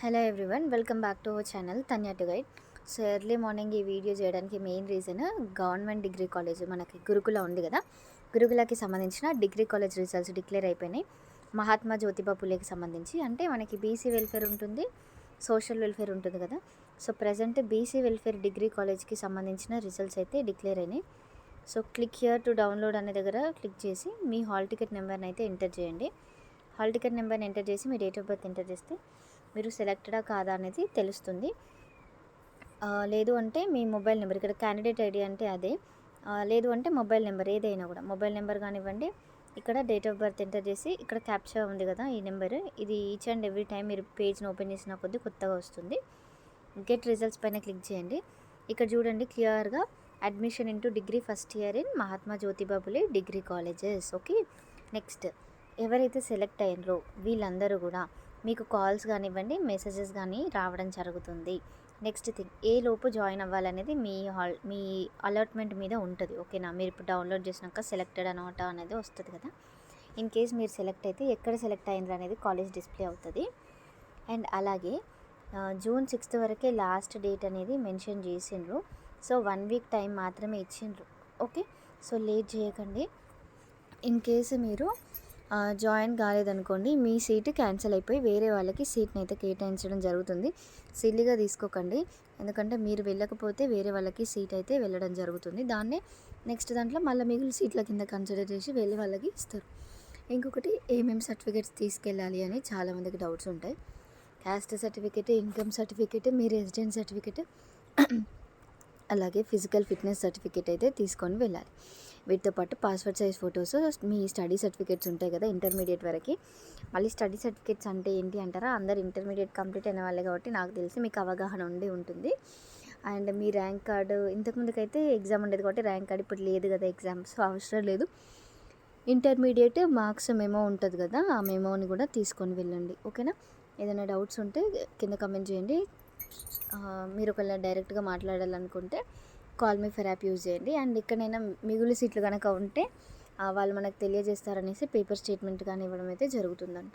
Hello everyone welcome back to our channel Tanya to guide so early morning ఈ video చేయడానికి main reason government degree college మనకి గురుకుల ఉంది కదా. గురుకులకి సంబంధించిన degree college results declare అయిపోయినాయి. మహాత్మా జ్యోతిబా పులేకి సంబంధించి అంటే మనకి బీసీ వెల్ఫేర్ ఉంటుంది సోషల్ వెల్ఫేర్ ఉంటుంది కదా. So present BC welfare degree కాలేజ్కి సంబంధించిన రిజల్ట్స్ అయితే డిక్లేర్ అయినాయి. So click here to download అనే దగ్గర క్లిక్ చేసి మీ హాల్ టికెట్ నెంబర్ని అయితే ఎంటర్ చేయండి. హాల్ టికెట్ నెంబర్ని ఎంటర్ చేసి మీ డేట్ ఆఫ్ బర్త్ ఎంటర్ చేస్తే మీరు సెలెక్టెడా కాదా అనేది తెలుస్తుంది. లేదు అంటే మీ మొబైల్ నెంబర్ ఇక్కడ క్యాండిడేట్ ఐడి అంటే అదే. లేదు అంటే మొబైల్ నెంబర్ ఏదైనా కూడా. మొబైల్ నెంబర్ కానివ్వండి ఇక్కడ డేట్ ఆఫ్ బర్త్ ఎంటర్ చేసి ఇక్కడ క్యాప్చర్ ఉంది కదా ఈ నెంబర్. ఇది ఈచ్ అండ్ ఎవ్రీ టైం మీరు పేజ్ని ఓపెన్ చేసిన కొద్దీ కొత్తగా వస్తుంది. గెట్ రిజల్ట్స్ పైన క్లిక్ చేయండి. ఇక్కడ చూడండి క్లియర్గా admission into degree first year in Mahatma Jyotiba Phule degree colleges. Okay next ఎవరైతే సెలెక్ట్ అయ్యారో వీళ్ళందరూ కూడా మీకు కాల్స్ కానివ్వండి మెసేజెస్ కానీ రావడం జరుగుతుంది. నెక్స్ట్ థింగ్ ఏ లోపు జాయిన్ అవ్వాలనేది మీ హాల్ మీ అలాట్మెంట్ మీద ఉంటుంది ఓకేనా? మీరు ఇప్పుడు డౌన్లోడ్ చేసినాక సెలెక్టెడ్ అనమాట అనేది వస్తుంది కదా? ఇన్ కేస్ మీరు సెలెక్ట్ అయితే ఎక్కడ సెలెక్ట్ అయిందో అనేది కాలేజ్ డిస్ప్లే అవుతుంది. అండ్ అలాగే జూన్ సిక్స్త్ వరకే లాస్ట్ డేట్ అనేది మెన్షన్ చేసిండ్రు. సో వన్ వీక్ టైం మాత్రమే ఇచ్చిండ్రు. ఓకే? సో లేట్ చేయకండి. ఇన్ కేసు మీరు జాయిన్ కాలేదనుకోండి మీ సీటు క్యాన్సిల్ అయిపోయి వేరే వాళ్ళకి సీట్ని అయితే కేటాయించడం జరుగుతుంది. సిల్లిగా తీసుకోకండి. ఎందుకంటే మీరు వెళ్ళకపోతే వేరే వాళ్ళకి సీట్ అయితే వెళ్ళడం జరుగుతుంది. దాన్నే నెక్స్ట్ దాంట్లో మళ్ళీ మిగిలిన సీట్ల కింద కన్సిడర్ చేసి వేరే వాళ్ళకి ఇస్తారు. ఇంకొకటి ఏమేమి సర్టిఫికేట్స్ తీసుకెళ్ళాలి అని చాలామందికి డౌట్స్ ఉంటాయి. క్యాస్ట్ సర్టిఫికేట్ ఇన్కమ్ సర్టిఫికేట్ మీ రెసిడెంట్ సర్టిఫికేట్ అలాగే ఫిజికల్ ఫిట్నెస్ సర్టిఫికేట్ అయితే తీసుకొని వెళ్ళాలి. వీటితో పాటు పాస్పోర్ట్ సైజ్ ఫొటోస్ మీ స్టడీ సర్టిఫికేట్స్ ఉంటాయి కదా ఇంటర్మీడియట్ వరకు. మళ్ళీ స్టడీ సర్టిఫికేట్స్ అంటే ఏంటి అంటారా? అందరు ఇంటర్మీడియట్ కంప్లీట్ అయిన వాళ్ళే కాబట్టి నాకు తెలిసి మీకు అవగాహన ఉండి ఉంటుంది. అండ్ మీ ర్యాంక్ కార్డు ఇంతకుముందుకైతే ఎగ్జామ్ ఉండేది కాబట్టి ర్యాంక్ కార్డు ఇప్పుడు లేదు కదా ఎగ్జామ్ సో అవసరం లేదు. ఇంటర్మీడియట్ మార్క్స్ మెమో ఉంటుంది కదా ఆ మెమోని కూడా తీసుకొని వెళ్ళండి. ఓకేనా? ఏదైనా డౌట్స్ ఉంటే కింద కమెంట్ చేయండి. మీరు ఒకవేళ డైరెక్ట్గా మాట్లాడాలనుకుంటే call me for app use చేయండి. అండ్ ఎక్కడైనా మిగులు సీట్లు కనుక ఉంటే వాళ్ళు మనకు తెలియజేస్తారనేసి పేపర్ స్టేట్మెంట్ కానీ ఇవ్వడం అయితే జరుగుతుందంట.